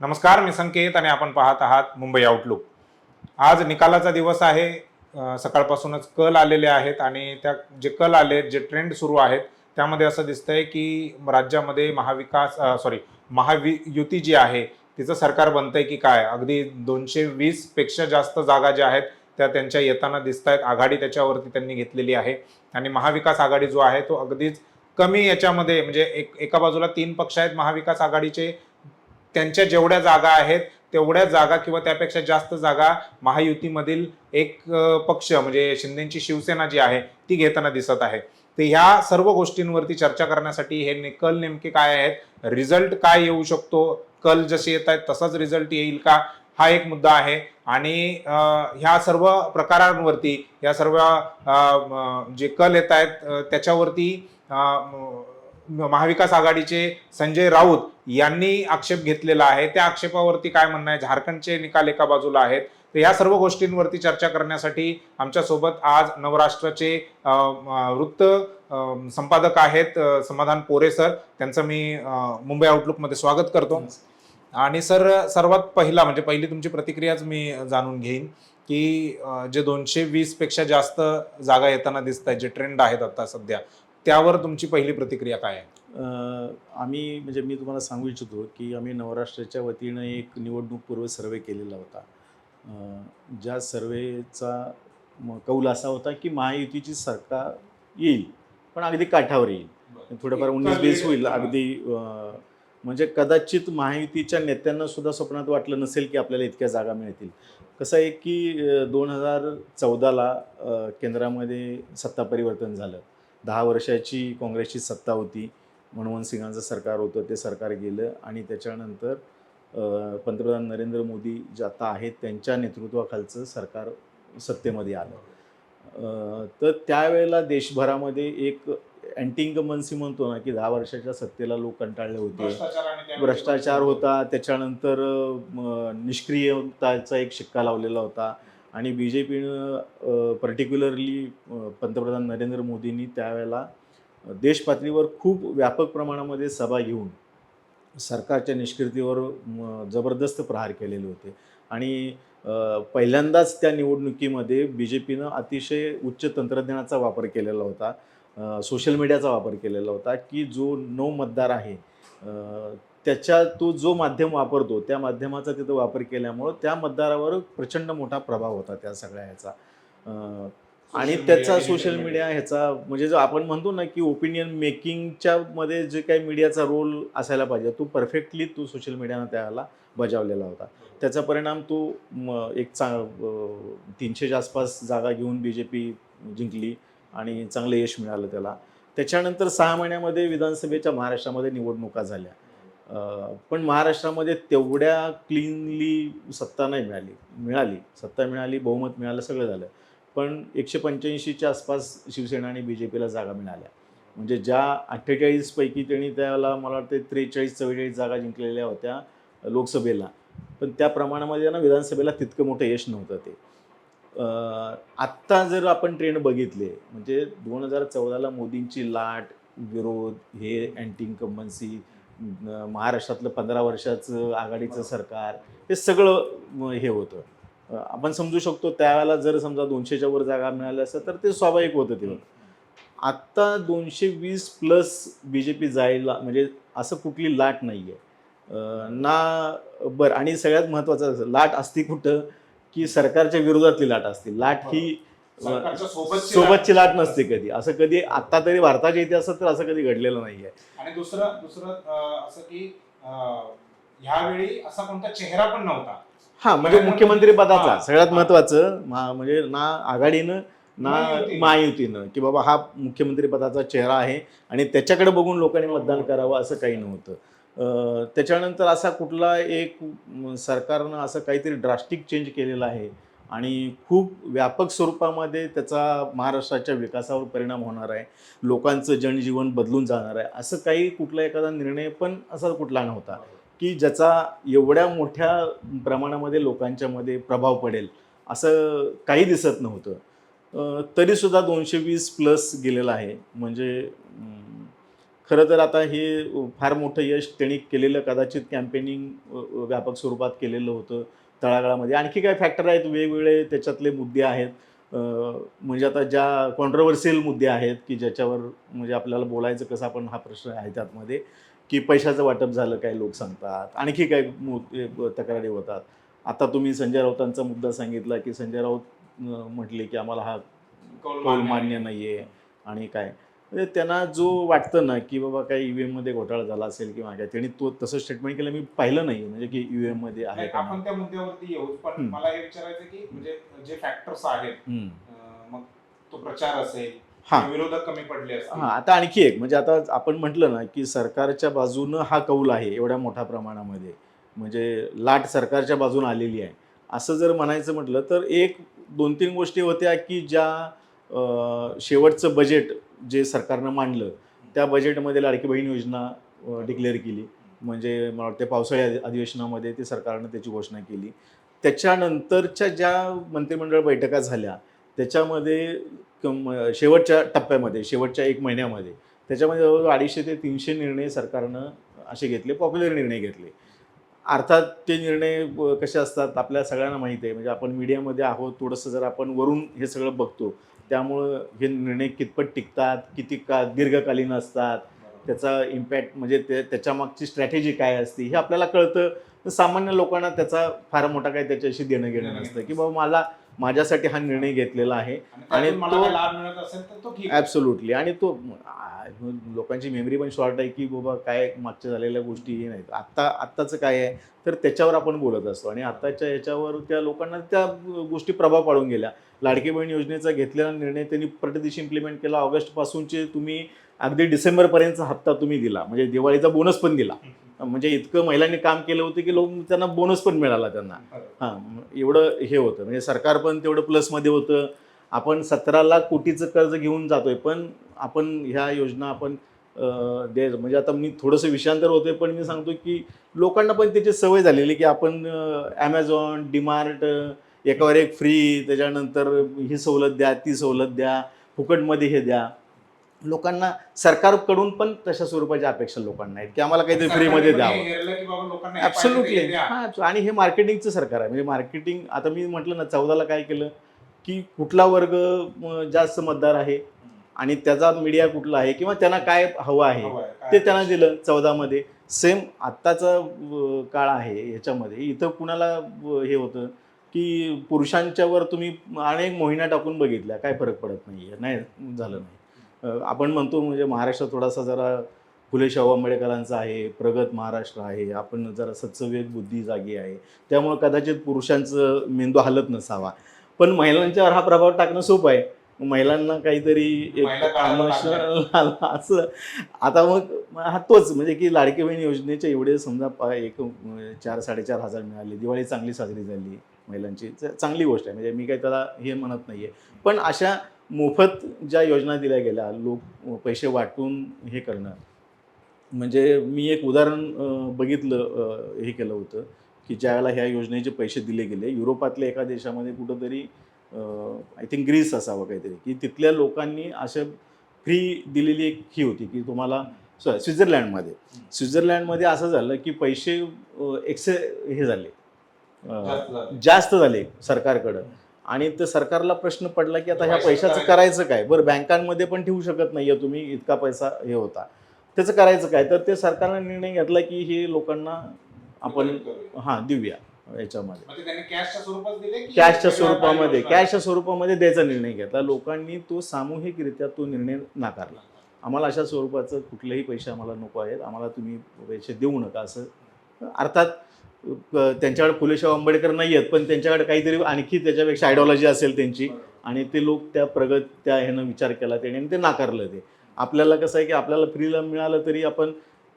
नमस्कार मी संकेत आणि आपण पाहत आहात मुंबई आउटलुक आज निकालाचा दिवस आहे. सकाळपासूनच कल आलेले आहेत आणि त्या जे कल आले जे ट्रेंड सुरू आहेत त्यामध्ये असं दिसतंय की राज्यामध्ये महाविकास सॉरी महावि युती जी आहे तिचं सरकार बनतंय की काय? अगदी दोनशे वीसपेक्षा जास्त जागा ज्या आहेत त्या त्यांच्या येताना दिसत आहेत आघाडी त्याच्यावरती त्यांनी घेतलेली आहे. आणि महाविकास आघाडी जो आहे तो अगदीच कमी याच्यामध्ये म्हणजे एक एका बाजूला तीन पक्ष आहेत महाविकास आघाडीचे त्यांच्या जेवढ्या जागा आहेत तेवढ्या जागा किंवा त्यापेक्षा जास्त जागा महायुतीमधील एक पक्ष म्हणजे शिंदेची शिवसेना जी आहे ती घेताना दिसत आहे. तर ह्या सर्व गोष्टींवरती चर्चा करण्यासाठी हे निकल नेमके काय आहेत रिझल्ट काय येऊ शकतो कल जसे येत आहेत तसाच रिझल्ट येईल का हा एक मुद्दा आहे. आणि ह्या सर्व प्रकारांवरती या सर्व जे कल येत आहेत त्याच्यावरती महाविकास आघाडीचे संजय राऊत यांनी आक्षेप घेतलेला आहे. त्या आक्षेपावरती काय म्हणणं आहे? झारखंडचे निकाल एका बाजूला आहेत. तर या सर्व गोष्टींवरती चर्चा करण्यासाठी आमच्यासोबत आज नवराष्ट्राचे वृत्त संपादक आहेत समाधान पोरे सर. त्यांचं मी मुंबई आउटलुकमध्ये स्वागत करतो. आणि सर सर्वात पहिला म्हणजे पहिली तुमची प्रतिक्रियाच मी जाणून घेईन की जे दोनशे वीसपेक्षा जास्त जागा येताना दिसत आहेत जे ट्रेंड आहेत आता सध्या त्यावर तुमची पहिली प्रतिक्रिया काय आहे? आम्ही म्हणजे मी तुम्हाला सांगू इच्छितो की आम्ही नवराष्ट्राच्या वतीनं एक निवडणूक पूर्व सर्वे केलेला होता. ज्या सर्वेचा म- कौल असा होता की महायुतीची सरकार येईल पण अगदी काठावर येईल. थोडंफार उन्नीस बीस होईल अगदी म्हणजे कदाचित महायुतीच्या नेत्यांना सुद्धा स्वप्नात वाटलं नसेल की आपल्याला इतक्या जागा मिळतील. कसं आहे की दोन हजार चौदाला केंद्रामध्ये सत्ता परिवर्तन झालं. दहा वर्षाची काँग्रेसची सत्ता होती मनमोहन सिंगांचं सरकार होतं ते सरकार गेलं आणि त्याच्यानंतर पंतप्रधान नरेंद्र मोदी जे आता आहेत त्यांच्या नेतृत्वाखालचं सरकार सत्तेमध्ये आलं. तर त्यावेळेला देशभरामध्ये एक अँटी इन्कमन्सी म्हणतो ना की दहा वर्षाच्या सत्तेला लोक कंटाळले होते. भ्रष्टाचार होता त्याच्यानंतर निष्क्रियताचा एक शिक्का लावलेला होता. आणि बी जे पीनं पर्टिक्युलरली पंतप्रधान नरेंद्र मोदींनी त्यावेळेला देशपातळीवर खूप व्यापक प्रमाणामध्ये सभा घेऊन सरकारच्या निष्कृतीवर म, जबरदस्त प्रहार केलेले होते. आणि पहिल्यांदाच त्या निवडणुकीमध्ये बी जे पीनं अतिशय उच्च तंत्रज्ञानाचा वापर केलेला होता सोशल मीडियाचा वापर केलेला होता की जो नऊ मतदार आहे त्याच्या तो जो माध्यम वापरतो त्या माध्यमाचा तिथं वापर केल्यामुळं त्या मतदारावर प्रचंड मोठा प्रभाव होता त्या सगळ्या ह्याचा. आणि त्याचा सोशल मीडिया ह्याचा म्हणजे जो आपण म्हणतो ना की ओपिनियन मेकिंगच्या मध्ये जे काही मीडियाचा रोल असायला पाहिजे तो परफेक्टली तो सोशल मीडियानं त्याला बजावलेला होता. त्याचा परिणाम तो एक चा अ, तीनशेच्या आसपास जागा घेऊन बी जे पी जिंकली आणि चांगलं यश मिळालं त्याला. त्याच्यानंतर सहा महिन्यामध्ये विधानसभेच्या महाराष्ट्रामध्ये निवडणुका झाल्या. पण महाराष्ट्रामध्ये तेवढ्या क्लीनली सत्ता नाही मिळाली. मिळाली. सत्ता मिळाली बहुमत मिळालं सगळं झालं. पण एकशे पंच्याऐंशीच्या आसपास शिवसेना आणि बी जे पीला जागा मिळाल्या. म्हणजे ज्या अठ्ठेचाळीसपैकी त्यांनी त्याला मला वाटते त्रेचाळीस चव्वेचाळीस जागा जिंकलेल्या होत्या लोकसभेला. पण त्या प्रमाणामध्ये ना विधानसभेला तितकं मोठं यश नव्हतं ते. आत्ता जर आपण ट्रेंड बघितले म्हणजे दोन हजार चौदाला मोदींची लाट विरोध हे अँटी इन्कम्बन्सी महाराष्ट्रातलं पंधरा वर्षाचं आघाडीचं सरकार हे सगळं हे होतं. आपण समजू शकतो त्यावेळेला जर समजा दोनशेच्या वर जागा मिळाल्या असतं तर ते स्वाभाविक होतं ते आत्ता दोनशे वीस प्लस बी जे पी जायला म्हणजे असं कुठली लाट नाही आहे ना बरं आणि सगळ्यात महत्त्वाचं लाट असती कुठं की सरकारच्या विरोधातली लाट असते. लाट ही. हो. सोबतची लाट नसते कधी. असं कधी आत्ता तरी भारताच्या इतिहासात तर असं कधी घडलेलं नाही आहे आणि दुसरं दुसरं असं की ह्यावेळी असा कोणता चेहरा पण नव्हता. हा म्हणजे मुख्यमंत्री पदाचा हा. सगळ्यात महत्वाचं म्हणजे ना आघाडीनं ना महायुतीनं. की बाबा हा मुख्यमंत्री पदाचा चेहरा आहे आणि त्याच्याकडे बघून लोकांनी मतदान करावं असं काही नव्हतं. त्याच्यानंतर असा कुठला एक सरकारनं असं काहीतरी ड्रास्टिक चेंज केलेला आहे. आणि खूप व्यापक स्वरूपामध्ये त्याचा महाराष्ट्राच्या विकासावर परिणाम होणार आहे. लोकांचं जनजीवन बदलून जाणार आहे. असं काही कुठला एखादा निर्णय पण असा कुठला नव्हता की ज्याचा एवढ्या मोठ्या प्रमाणामध्ये लोकांच्यामध्ये प्रभाव पडेल असं काही दिसत नव्हतं. तरीसुद्धा दोनशे वीस प्लस गेलेलं आहे. म्हणजे खरं तर आता हे फार मोठं यश त्यांनी केलेलं कदाचित कॅम्पेनिंग व्यापक स्वरूपात केलेलं होतं. तळागाळामध्ये. आणखी काय फॅक्टर आहेत? वेगवेगळे त्याच्यातले मुद्दे आहेत. म्हणजे आता ज्या कॉन्ट्रोवर्सियल मुद्दे आहेत की ज्याच्यावर म्हणजे आपल्याला बोलायचं कसं आपण हा प्रश्न आहे त्यातमध्ये की पैशाचं वाटप झालं काय लोक सांगतात. आणखी काय तक्रारी होतात. आता तुम्ही संजय राऊतांचा मुद्दा सांगितला की संजय राऊत म्हटले की आम्हाला हा कौल मान्य नाही आहे. आणि काय. म्हणजे त्यांना जो वाटतं ना की बाबा काही ईव्हीएममध्ये घोटाळा झाला असेल किंवा काय त्यांनी तो तसं स्टेटमेंट केलं. मी पाहिलं नाही म्हणजे की ईव्हीएममध्ये आहे का आपण त्या मुद्द्यावरती येऊ पण. मला हे विचारायचं की म्हणजे जे फॅक्टर्स आहेत मग तो प्रचार असेल हा. विरोधक कमी पडले हा आता आणखी एक म्हणजे आता आपण म्हटलं ना की सरकारच्या बाजूनं हा कौल आहे एवढ्या मोठ्या प्रमाणामध्ये. म्हणजे लाट सरकारच्या बाजून आलेली आहे. असं जर म्हणायचं म्हटलं तर एक दोन तीन गोष्टी होत्या की ज्या शेवटचं बजेट जे सरकारनं मांडलं त्या बजेटमध्ये लाडकी बहीण योजना डिक्लेअर केली. म्हणजे मला वाटते पावसाळी अधि- अधिवेशनामध्ये ते सरकारनं त्याची घोषणा केली. त्याच्यानंतरच्या ज्या मंत्रिमंडळ बैठका झाल्या त्याच्यामध्ये कम- शेवटच्या टप्प्यामध्ये शेवटच्या एक महिन्यामध्ये त्याच्यामध्ये जवळजवळ अडीचशे ते तीनशे निर्णय सरकारनं असे घेतले पॉप्युलर निर्णय घेतले. अर्थात ते निर्णय कसे असतात आपल्या सगळ्यांना माहिती आहे. म्हणजे आपण मीडियामध्ये आहोत थोडंसं जर आपण वरून हे सगळं बघतो त्यामुळं हे निर्णय कितपत टिकतात किती का दीर्घकालीन असतात त्याचा इम्पॅक्ट म्हणजे ते त्याच्या मागची स्ट्रॅटेजी काय असते हे आपल्याला कळतं. तर सामान्य लोकांना त्याचा फार मोठा काही त्याच्याशी देणं घेणं नसतं. की बाबा मला माझ्यासाठी हा निर्णय घेतलेला आहे. आणि तो- लाभ मिळत असेल तर तो ठीक आहे. ॲब्सोल्युटली आणि तो लोकांची मेमरी पण शॉर्ट आहे की बाबा काय मागच्या झालेल्या गोष्टी हे नाहीत. आत्ता आत्ताचं काय आहे? तर त्याच्यावर आपण बोलत असतो. आणि आत्ताच्या याच्यावर त्या लोकांना त्या गोष्टी प्रभाव पाडून गेल्या. लाडकी बहीण योजनेचा घेतलेला निर्णय त्यांनी प्रतिदिशी इम्प्लिमेंट केला. ऑगस्टपासूनचे तुम्ही अगदी डिसेंबरपर्यंतचा हप्ता तुम्ही दिला. म्हणजे दिवाळीचा बोनस पण दिला. म्हणजे इतकं महिलांनी काम केलं होतं की लोक त्यांना बोनस पण मिळाला त्यांना. हां एवढं हे होतं. म्हणजे सरकार पण तेवढं प्लसमध्ये होतं. आपण सतरा लाख कोटीचं कर्ज घेऊन जातोय पण आपण ह्या योजना आपण दे म्हणजे आता मी थोडंसं विषयांतर होतोय पण मी सांगतो की लोकांना पण त्याची सवय झालेली की आपण ॲमेझॉन डीमार्ट एकावर एक फ्री त्याच्यानंतर ही सवलत द्या ती सवलत द्या फुकटमध्ये हे द्या. लोकांना सरकारकडून पण तशा स्वरूपाच्या अपेक्षा लोकांना आहेत की आम्हाला काहीतरी फ्रीमध्ये द्यावं. ॲब्सोल्युटली. हां आणि हे मार्केटिंगचं सरकार आहे. म्हणजे मार्केटिंग आता मी म्हटलं ना चौदाला काय केलं की कुठला वर्ग जास्त मतदार आहे आणि त्याचा मीडिया कुठला आहे किंवा त्यांना काय हवं आहे ते त्यांना दिलं चौदामध्ये. सेम आत्ताचा काळ आहे ह्याच्यामध्ये इथं कुणाला हे होतं की पुरुषांच्यावर तुम्ही अनेक मोहिन्या टाकून बघितल्या. काय फरक पडत नाही नाही झालं नाही. आपण म्हणतो म्हणजे महाराष्ट्र थोडासा जरा फुले शाहू आंबेडकरांचा आहे प्रगत महाराष्ट्र आहे आपण जरा सत्सवेद बुद्धी जागी आहे. त्यामुळं कदाचित पुरुषांचं मेंदू हलत नसावा. पण महिलांच्यावर हा प्रभाव टाकणं सोपं आहे. महिलांना काहीतरी एक असं. आता मग हा तोच म्हणजे की लाडकी बहीण योजनेचे एवढे समजा एक चार साडेचार हजार मिळाले. दिवाळी चांगली साजरी झाली महिलांची. चांगली गोष्ट आहे. म्हणजे मी काही त्याला हे म्हणत नाही आहे पण अशा मोफत ज्या योजना दिल्या गेल्या लोक पैसे वाटून हे करणं. म्हणजे मी एक उदाहरण बघितलं हे केलं होतं की ज्यावेळेला ह्या योजनेचे पैसे दिले गेले युरोपातल्या एका देशामध्ये कुठंतरी आय थिंक ग्रीस असावं काहीतरी की तिथल्या लोकांनी अशा फ्री दिलेली एक ही होती की तुम्हाला सॉरी स्वित्झर्लंडमध्ये. स्वित्झर्लंडमध्ये असं झालं की पैसे एक्से हे झालं. जास्त झाले सरकारकडं. आणि तर सरकारला प्रश्न पडला की आता ह्या पैशाचं करायचं. काय? बरं बँकांमध्ये पण ठेवू शकत नाहीये तुम्ही इतका पैसा हे होता. त्याचं करायचं काय? तर ते सरकारनं निर्णय घेतला की हे लोकांना आपण. हां देऊया याच्यामध्ये. कॅशच्या स्वरूपामध्ये? कॅशच्या स्वरूपामध्ये द्यायचा निर्णय घेतला. लोकांनी तो सामूहिकरित्या तो निर्णय नाकारला. आम्हाला अशा स्वरूपाचं कुठलेही पैसे आम्हाला नको आहेत. आम्हाला तुम्ही पैसे देऊ नका असं. अर्थात त्यांच्याकडे फुले शाहू आंबेडकर नाही आहेत पण त्यांच्याकडे काहीतरी आणखी त्याच्यापेक्षा आयडिओलॉजी असेल त्यांची. आणि ते लोक त्या प्रगत त्या ह्यानं विचार केला त्याने आणि ते नाकारलं ते. आपल्याला कसं आहे की आपल्याला फ्रीला मिळालं तरी आपण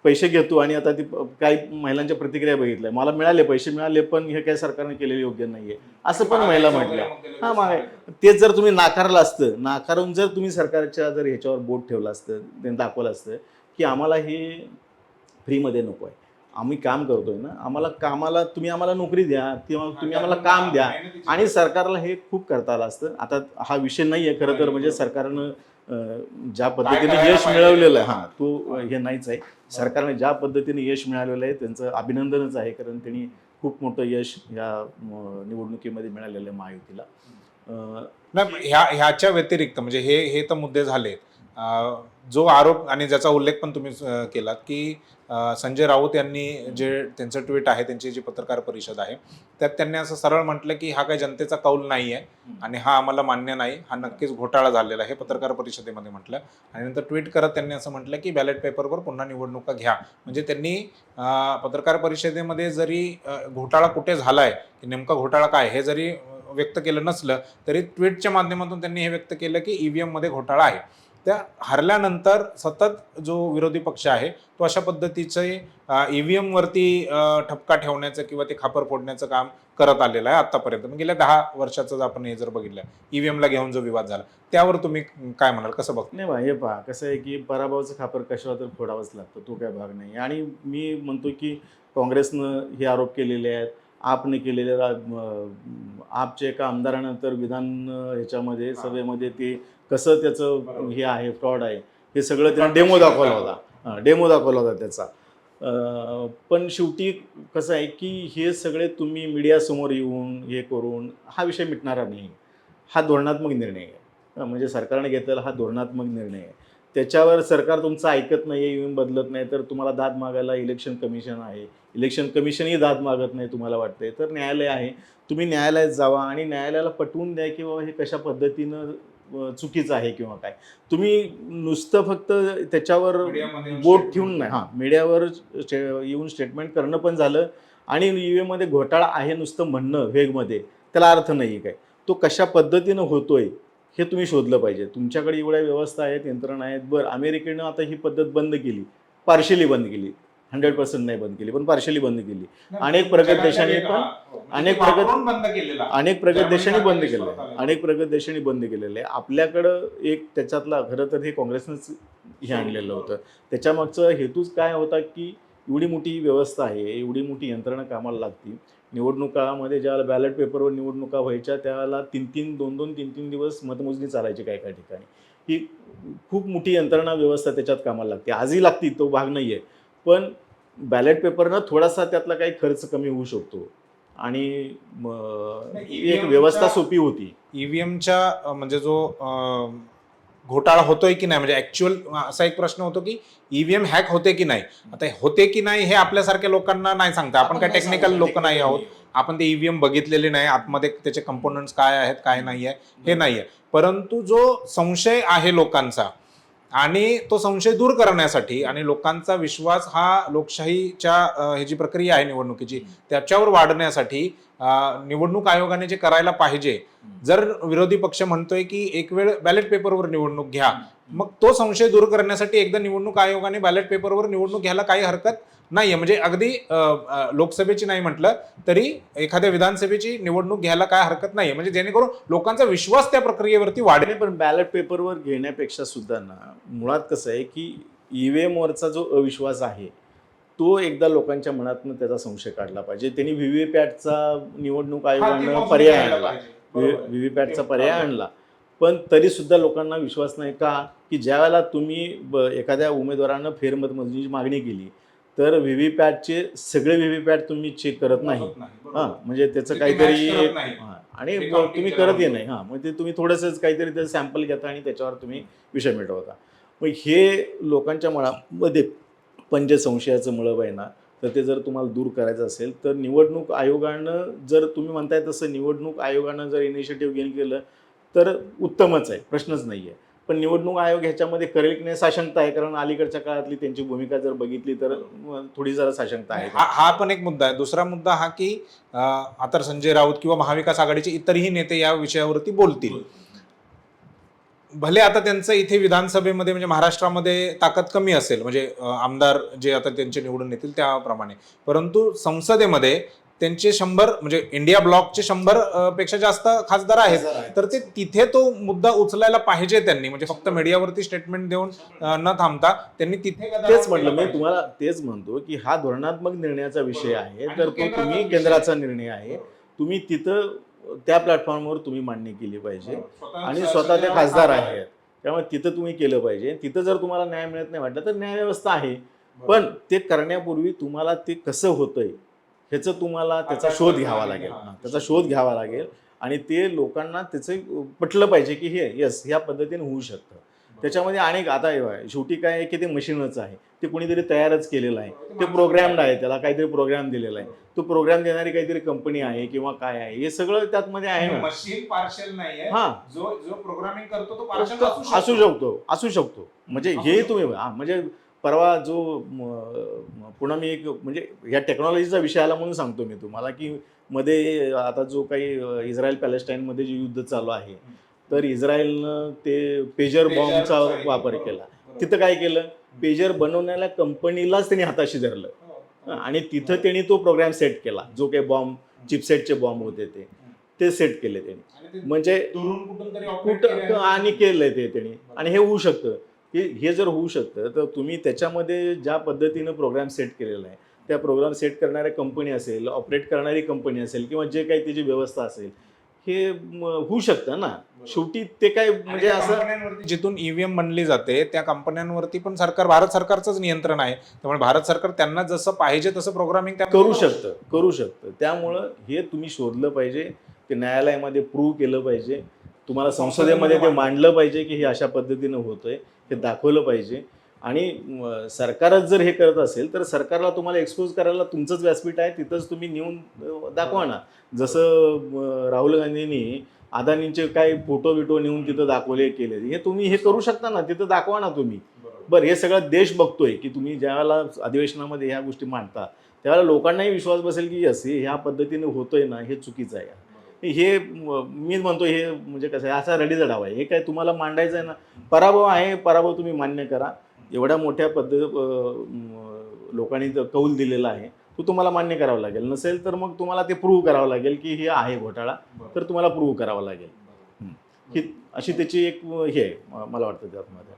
पैसे घेतो आणि आता ती काही महिलांच्या प्रतिक्रिया बघितल्या. मला मिळाले पैसे मिळाले पण हे काही सरकारने केलेलं योग्य नाही आहे असं पण महिला म्हटल्या. हां मग. तेच जर तुम्ही नाकारलं असतं नाकारून जर तुम्ही सरकारच्या जर ह्याच्यावर बोट ठेवलं असतं त्यांनी दाखवलं असतं की आम्हाला हे फ्रीमध्ये नको आहे. आम्ही काम करतोय ना आम्हाला कामाला तुम्ही आम्हाला नोकरी द्या किंवा तुम्ही आम्हाला काम द्या. आणि सरकारला हे खूप करता आलं असतं. आता हा विषय नाही आहे खरं तर म्हणजे सरकारनं ज्या पद्धतीने यश? मिळवलेलं आहे हां तो हे. नाहीच आहे. सरकारने ज्या पद्धतीने यश मिळालेलं आहे त्यांचं अभिनंदनच आहे कारण त्यांनी खूप मोठं यश या निवडणुकीमध्ये मिळालेलं आहे महायुतीला. नाही ह्या ह्याच्या व्यतिरिक्त म्हणजे हे हे तर मुद्दे झाले जो आरोप आणि ज्याचा उल्लेख पण तुम्ही केलात की संजय राऊत यांनी जे त्यांचं ट्विट आहे त्यांची जी पत्रकार परिषद आहे त्यात त्यांनी असं सरळ म्हटलं की हा काही जनतेचा कौल नाही आहे आणि हा आम्हाला मान्य नाही हा नक्कीच घोटाळा झालेला आहे हे पत्रकार परिषदेमध्ये म्हटलं. आणि नंतर ट्विट करत त्यांनी असं म्हटलं की बॅलेट पेपरवर पुन्हा निवडणुका घ्या. म्हणजे त्यांनी पत्रकार परिषदेमध्ये जरी घोटाळा कुठे झालाय की नेमका घोटाळा काय हे जरी व्यक्त केलं नसलं तरी ट्विटच्या माध्यमातून त्यांनी हे व्यक्त केलं की ईव्हीएममध्ये घोटाळा आहे. त्या हरल्यानंतर सतत जो विरोधी पक्ष आहे तो अशा पद्धतीचे ईव्हीएम वरती अं, ठपका ठेवण्याचं किंवा ते खापर फोडण्याचं काम करत आलेलं आहे आतापर्यंत. मग गेल्या दहा वर्षाचं जर आपण हे जर बघितलं ईव्हीएम ला घेऊन जो विवाद झाला त्यावर तुम्ही काय म्हणाल? कसं बघ नाही बा हे पहा कसं आहे की पराभवाचं खापर कशाला तर फोडावंच लागतं तो काय भाग नाही. आणि मी म्हणतो की काँग्रेसनं हे आरोप केलेले आहेत आपने केलेले रा- म- आपच्या एका आमदारानंतर विधान ह्याच्यामध्ये सभेमध्ये ते कसं त्याचं हे आहे फ्रॉड आहे हे सगळं त्यानं डेमो दाखवला होता. डेमो दाखवला होता त्याचा. पण शेवटी कसं आहे की हे सगळे तुम्ही मीडियासमोर येऊन हे करून हा विषय मिटणारा नाही. हा धोरणात्मक निर्णय आहे. म्हणजे सरकारने घेतलेला हा धोरणात्मक निर्णय आहे. त्याच्यावर सरकार तुमचं ऐकत नाही येऊन बदलत नाही तर तुम्हाला दाद मागायला इलेक्शन कमिशन आहे. इलेक्शन कमिशनही दाद मागत नाही तुम्हाला वाटतंय. तर न्यायालय आहे. तुम्ही न्यायालयात जावा आणि न्यायालयाला पटवून द्या की बाबा हे कशा पद्धतीनं चुकीचं आहे किंवा काय. तुम्ही नुसतं फक्त त्याच्यावर बोट ठेवून नाही हां मीडियावर येऊन स्टेटमेंट करणं पण झालं आणि EVM मध्ये घोटाळा आहे नुसतं म्हणणं वेगमध्ये त्याला अर्थ नाही काय. तो कशा पद्धतीनं होतोय हे तुम्ही शोधलं पाहिजे. तुमच्याकडे एवढ्या व्यवस्था आहेत यंत्रणा आहेत बरं अमेरिकेनं आता ही पद्धत बंद केली पार्शली बंद केली. हंड्रेड पर्सेंट नाही बंद केली पण पार्शली बंद केली. अनेक प्रगत देशांनी पण- अनेक प्रगत- हो, बंद केलेला. अनेक प्रगत त्यामुळे देशांनी बंद काही केलं आहे. अनेक प्रगत देशांनी बंद केलेलं आहे. आपल्याकडं एक त्याच्यातला खरं तर हे काँग्रेसनंच हे आणलेलं होतं. त्याच्यामागचं हेतूच काय होता की एवढी मोठी व्यवस्था आहे एवढी मोठी यंत्रणा कामाला लागती निवडणुकामध्ये ज्यावेळेला बॅलेट पेपरवर निवडणुका व्हायच्या त्यावेळेला तीन तीन दोन दोन तीन तीन दिवस मतमोजणी चालायची काय काय ठिकाणी. ही खूप मोठी यंत्रणा व्यवस्था त्याच्यात कामाला लागते. आजही लागती तो भाग नाही आहे पण बॅलेट पेपरनं थोडासा त्यातला काही खर्च कमी होऊ शकतो. आणि एक EVM व्यवस्था सोपी होती. ईव्हीएमच्या म्हणजे जो घोटाळा होतोय की नाही म्हणजे ऍक्च्युअल असा एक प्रश्न होतो की ईव्हीएम हॅक होते की नाही? आता होते की नाही हे आपल्यासारख्या लोकांना नाही सांगता. आपण काय टेक्निकल लोक नाही आहोत. आपण ते ईव्हीएम बघितलेले नाही. आतमध्ये त्याचे कंपोनंट्स काय आहेत काय नाही आहे हे नाही आहे परंतु जो संशय आहे लोकांचा आणि तो संशय दूर करण्यासाठी आणि लोकांचा विश्वास हा लोकशाहीच्या ही जी प्रक्रिया आहे निवडणुकीची त्याच्यावर वाढण्यासाठी निवडणूक आयोगाने जे करायला पाहिजे जर विरोधी पक्ष म्हणतोय की एक वेळ बॅलेट पेपरवर निवडणूक घ्या मग तो संशय दूर करण्यासाठी एकदा निवडणूक आयोगाने बॅलेट पेपरवर निवडणूक घ्यायला काही हरकत नाहीये. म्हणजे अगदी लोकसभेची नाही म्हटलं तरी एखाद्या विधानसभेची निवडणूक घ्यायला काय हरकत नाहीये. म्हणजे जेणेकरून लोकांचा विश्वास त्या प्रक्रियेवरती वाढेल. पण बॅलेट पेपरवर घेण्यापेक्षा सुद्धा ना मुळात कसं आहे की ईव्हीएम वरचा जो अविश्वास आहे तो एकदा लोकांच्या मनातनं त्याचा संशय काढला पाहिजे. त्यांनी व्हीव्हीपॅटचा निवडणूक आयोगानं पर्याय आणला. व्हीव्हीपॅटचा पर्याय आणला. पण तरी सुद्धा लोकांना विश्वास नाही का की ज्या वेळेला तुम्ही एखाद्या उमेदवारानं फेरमतमोजणीची मागणी केली तर व्हीव्हीपॅटचे सगळे व्हीव्हीपॅट तुम्ही चेक करत नाही हां म्हणजे त्याचं काहीतरी match करत नाही. हां, आणि ते ब- counting तुम्ही करत ये. नाही हां मग ते तुम्ही थोडंसंच काहीतरी ते सॅम्पल घेता आणि त्याच्यावर तुम्ही विषय मिटवता मग हे लोकांच्या मनामध्ये पण जे संशयाचं मळब आहे ना तर ते जर तुम्हाला दूर करायचं असेल तर निवडणूक आयोगानं जर तुम्ही म्हणताय तसं निवडणूक आयोगानं जर इनिशिएटिव्ह घेऊन केलं तर उत्तमच आहे प्रश्नच नाही आहे पण निवडणूक आयोग ह्याच्यामध्ये करेल की नाही साशंकता आहे. कारण अलीकडच्या काळातली त्यांची भूमिका जर बघितली तर थोडी जरा साशंकता आहे. हा हा पण एक मुद्दा आहे. दुसरा मुद्दा हा की आता संजय राऊत किंवा महाविकास आघाडीचे इतरही नेते या विषयावरती बोलतील. भले आता त्यांचं इथे विधानसभेमध्ये म्हणजे महाराष्ट्रामध्ये ताकद कमी असेल म्हणजे आमदार जे आता त्यांचे निवडून येतील त्याप्रमाणे. परंतु संसदेमध्ये त्यांचे शंभर म्हणजे इंडिया ब्लॉकचे शंभरपेक्षा जास्त खासदार आहेत. तर ते तिथे तो मुद्दा उचलायला पाहिजे त्यांनी. म्हणजे फक्त मीडियावरती स्टेटमेंट देऊन न थांबता त्यांनी तिथे तेच म्हटलं मी तुम्हाला तेच म्हणतो की हा धोरणात्मक निर्णयाचा विषय आहे. तर तो तुम्ही केंद्राचा निर्णय आहे. तुम्ही तिथं त्या प्लॅटफॉर्मवर तुम्ही मांडणी केली पाहिजे. आणि स्वतः ते खासदार आहेत. त्यामुळे तिथं तुम्ही केलं पाहिजे. तिथं जर तुम्हाला न्याय मिळत नाही वाटलं तर न्यायव्यवस्था आहे. पण ते करण्यापूर्वी तुम्हाला ते कसं होतंय ह्याचं तुम्हाला त्याचा शोध घ्यावा लागेल. त्याचा शोध घ्यावा लागेल. आणि ते लोकांना त्याचं पटलं पाहिजे की हे यस ह्या पद्धतीने होऊ शकतं. त्याच्यामध्ये अनेक आता शेवटी काय आहे की ते मशीनच आहे. ते कोणीतरी तयारच केलेलं आहे. ते प्रोग्रामड आहे त्याला काहीतरी प्रोग्राम दिलेला आहे. तो प्रोग्राम देणारी काहीतरी कंपनी आहे किंवा काय आहे हे सगळं त्यातमध्ये आहे ना. मशीन पार्शल नाहीये हा. जो जो प्रोग्रामिंग करतो तो पार्शल असू शकतो. असू शकतो म्हणजे हे तुम्ही म्हणजे परवा जो पुन्हा मी एक म्हणजे या टेक्नॉलॉजीचा विषय आला म्हणून सांगतो मी तुम्हाला की मध्ये आता जो काही इस्रायल पॅलेस्टाईनमध्ये जे युद्ध चालू आहे तर इस्रायलनं ते पेजर बॉम्बचा वापर केला. तिथं काय केलं? पेजर बनवण्याला कंपनीलाच त्यांनी हाताशी धरलं. आणि तिथं त्यांनी तो प्रोग्राम सेट केला. जो काही बॉम्ब चिपसेटचे बॉम्ब होते ते. ते सेट केले त्यांनी. म्हणजे कुठं. आणि केलंय ते त्यांनी. आणि हे होऊ शकतं. हे हे जर होऊ शकतं तर तुम्ही त्याच्यामध्ये ज्या पद्धतीनं प्रोग्राम सेट केलेला आहे त्या प्रोग्राम सेट करणाऱ्या कंपनी असेल ऑपरेट करणारी कंपनी असेल किंवा जे काही त्याची व्यवस्था असेल हे होऊ शकतं ना. शेवटी ते काय म्हणजे असं जिथून ईव्हीएम बनली जाते त्या कंपन्यांवरती पण सरकार भारत सरकारचंच नियंत्रण आहे. त्यामुळे भारत सरकार त्यांना जसं पाहिजे तसं प्रोग्रामिंग करू शकतं करू शकतं. त्यामुळं हे तुम्ही शोधलं पाहिजे ते न्यायालयामध्ये प्रूव्ह केलं पाहिजे. तुम्हाला संसदेमध्ये ते मांडलं पाहिजे की हे अशा पद्धतीनं होतंय हे दाखवलं पाहिजे. आणि सरकारच जर हे करत असेल तर सरकारला तुम्हाला एक्सपोज करायला तुमचंच व्यासपीठ आहे तिथंच तुम्ही नेऊन दाखवा ना जसं राहुल गांधींनी अदानींचे काय फोटो बिटो नेऊन तिथं दाखवले केले. हे तुम्ही हे करू शकता ना तिथं दाखवा ना तुम्ही बरं हे सगळं देश बघतोय की तुम्ही ज्यावेळेला अधिवेशनामध्ये ह्या गोष्टी मांडता त्यावेळेला लोकांनाही विश्वास बसेल की यस हे ह्या पद्धतीने होतंय ना हे चुकीचं आहे. हे मी म्हणतो हे म्हणजे कसं आहे असा रडीचा डाव आहे. हे काय तुम्हाला मांडायचं आहे ना पराभव आहे पराभव तुम्ही मान्य करा. एवढ्या मोठ्या पद्धत लोकांनी जो कौल दिलेला आहे तो तुम्हाला मान्य करावा लागेल. नसेल तर मग तुम्हाला ते प्रूव्ह करावं लागेल की हे आहे घोटाळा तर तुम्हाला प्रूव्ह करावा लागेल. ही. अशी त्याची एक हे आहे मला वाटतं त्यातमध्ये.